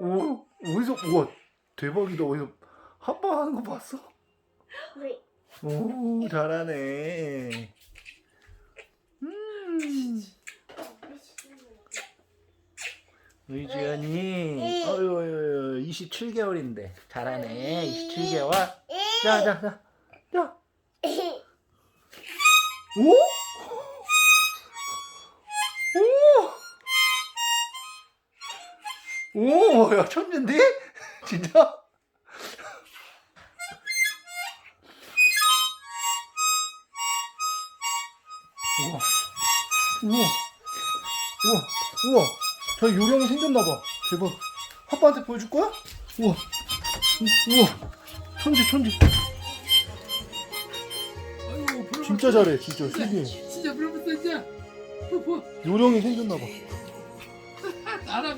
오, 어디서, 우와, 대박이다. 어디서 한방 하는 거 봤어? 네. 오, 잘하네. 음. 의지연이, 어유, 어유, 27개월인데. 잘하네. 27개월. 자, 자, 자. 자. 오? 오! 오, 야, 천재인데? 진짜? 우와. 우와. 우와. 우와. 저 요령이 생겼나봐. 대박. 아빠한테 보여줄 거야? 우와. 우- 우와. 아이고, 불 진짜 잘해, 진짜. 신기해. 진짜 불붙어 진짜. 요령이 생겼나봐. 나라